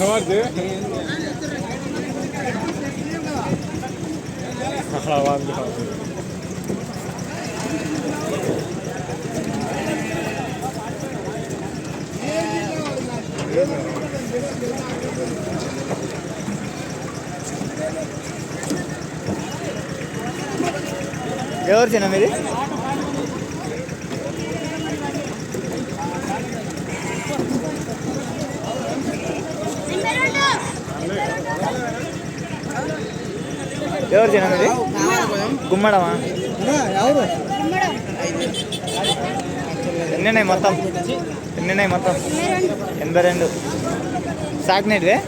నమస్తే ఎవరు చిన్న మీది ఎవరు చిన్న మీది గుమ్మడమా? ఎన్నున్నాయి మొత్తం? ఎన్నున్నాయి మొత్తం? ఎనభై రెండు. సాకినేటివే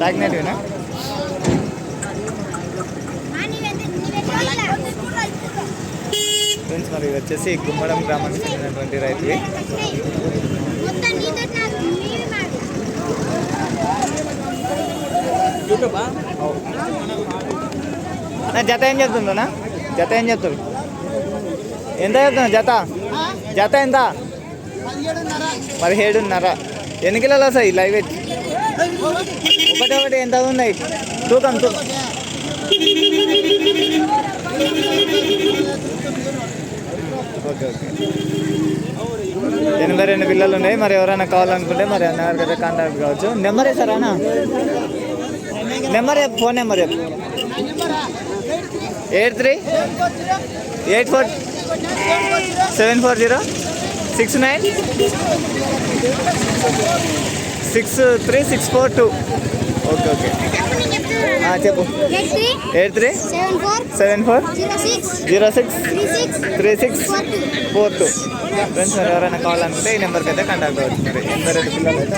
సాకినేటివేనా ఫ్రెండ్స్ మరి వచ్చేసి గుమ్మడం గ్రామానికి చెందినటువంటి రైతువి. నా జత ఏం చెప్తుందోనా జత ఏం చెప్తారు ఎంత చెప్తున్నా జత? జత ఎంత? పదిహేడున్నర. ఎన్ని కిలోలు వస్తాయి లైవ్ వెయిట్ ఒకటి ఒకటి ఎంత ఉన్నాయి తూకం తూకం ఓకే ఓకే ఎనభై రెండు పిల్లలు ఉన్నాయి. మరి ఎవరైనా కావాలనుకుంటే మరి అన్నగారికి అయితే కాంటాక్ట్ కావచ్చు. నెంబర్ వేసారా నెంబర్ చెప్పు ఫోన్ నెంబర్ చెప్పు eight three? Eight four? Seven four zero? Six nine? Six three six four two. Okay okay. చెప్పు. Eight three? Seven four? Zero six? Three six? Four two. Friends ఎవరైనా కావాలనుకుంటే ఈ నెంబర్కి అయితే contact అవుతుంది మరి రెండు పిల్లలు అయితే